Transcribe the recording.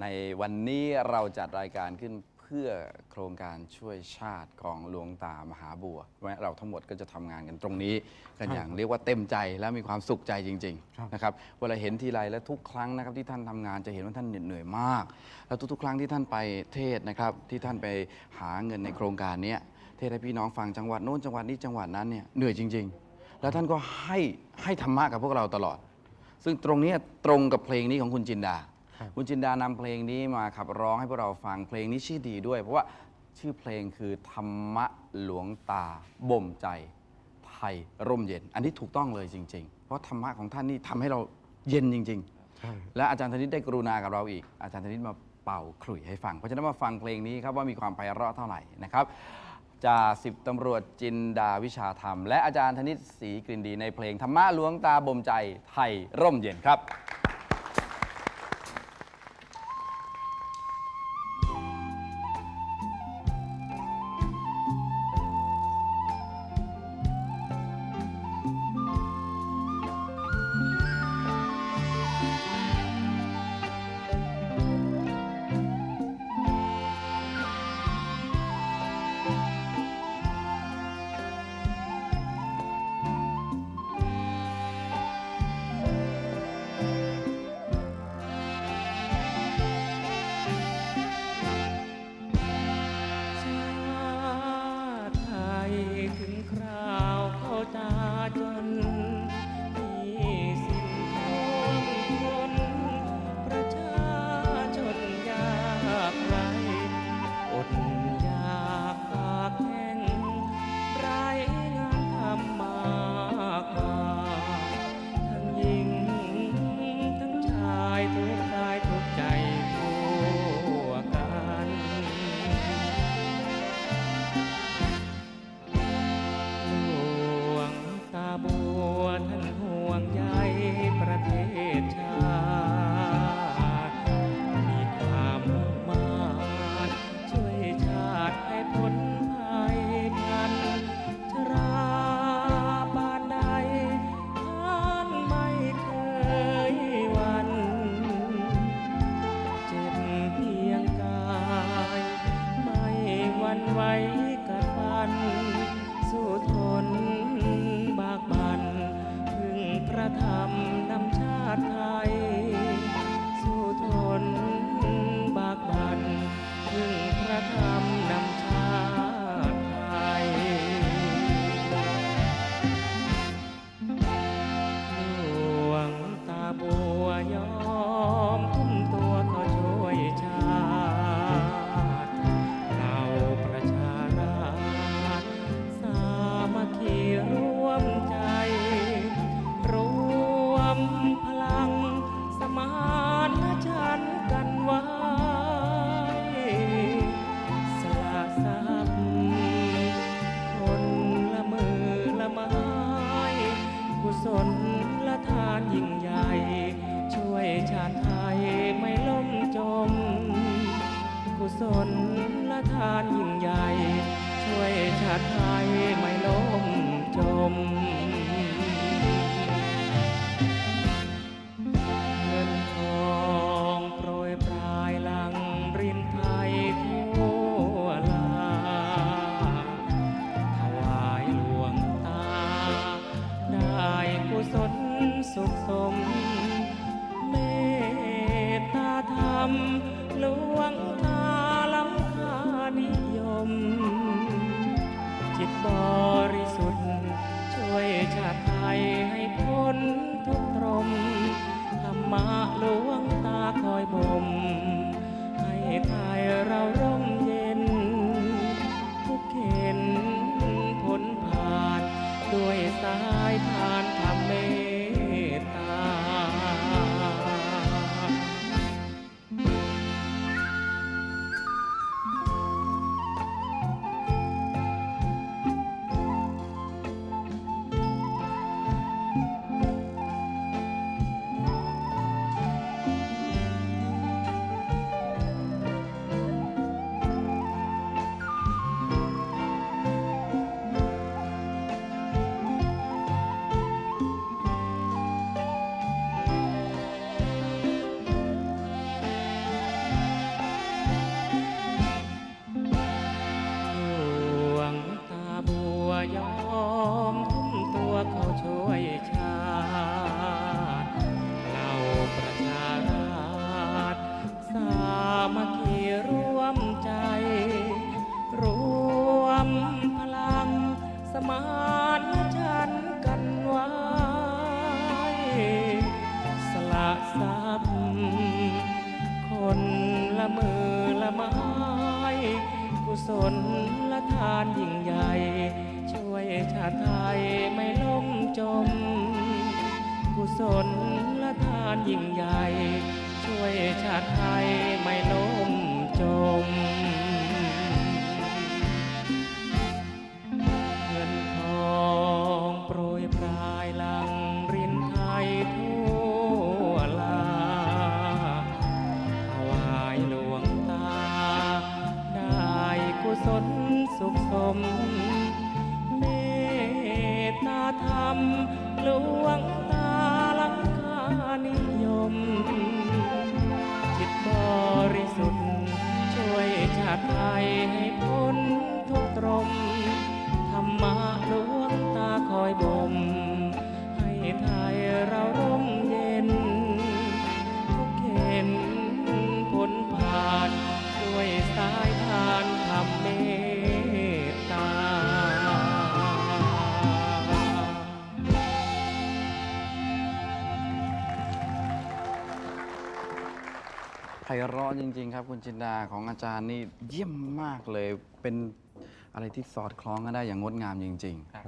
ในวันนี้เราจัดรายการขึ้นเพื่อโครงการช่วยชาติของหลวงตามหาบัวและเราทั้งหมดก็จะทำงานกันตรงนี้กันอย่างเรียกว่าเต็มใจและมีความสุขใจจริงครับๆนะครับเวลาเห็นทีไรและทุกครั้งนะครับที่ท่านทำงานจะเห็นว่าท่านเหน็ดเหนื่อยมาก แล้วทุกๆ ครั้งที่ท่านไปเทศน์นะครับที่ท่านไปหาเงินในโครงการเนี้ยเทศน์ให้พี่น้องฟังจังหวัดโน้นจังหวัดนี้จังหวัดนั้นเนี่ยเหนื่อยจริง ๆ แล้วท่านก็ให้ให้ธรรมะกับพวกเราตลอด ซึ่งตรงเนี้ยตรงกับเพลงนี้ของคุณจินดา ครับคุณจินดานำเพลงนี้มาขับร้องให้พวกเราฟังเพลงนี้ชื่อดีด้วย เพราะว่าชื่อเพลงคือธรรมะหลวงตาบ่มใจ ไทยร่มเย็น อันนี้ถูกต้องเลยจริง ๆ เพราะธรรมะของท่านนี่ทำให้เราเย็นจริงใช่ๆและอาจารย์ธนิตได้กรุณากับเราอีก อาจารย์ธนิตมาเป่าขลุ่ยให้ฟัง เพราะฉะนั้นมาฟังเพลงนี้ครับว่ามีความไพเราะเท่าไหร่นะครับจ่าสิบตำรวจจินดาวิชาธรรม และอาจารย์ธนิตศรีกลิ่นดีในเพลงธรรมะหลวงตาบ่มใจไทยร่มเย็นครับ it. ธรรมนำชาติไทยหลวงตาบัวยอมทุ่มตัวก็ช่วยชาติเราประชาราชสามัคคีร่วมใจ รวมพลังสมานฉันกันไว้ ทรัพย์คนละมือละไม้กุศลละทานยิ่งใหญ่ ช่วยชาติไทยไม่ล่มจม กุศลละทานยิ่งใหญ่ ช่วยชาติไทยไม่ล่มจม สนสุขสม พเราะจริง ๆ ครับ คุณจินดาของอาจารย์นี่เยี่ยมมากเลย เป็นอะไรที่สอดคล้องกันได้อย่างงดงามจริง ๆ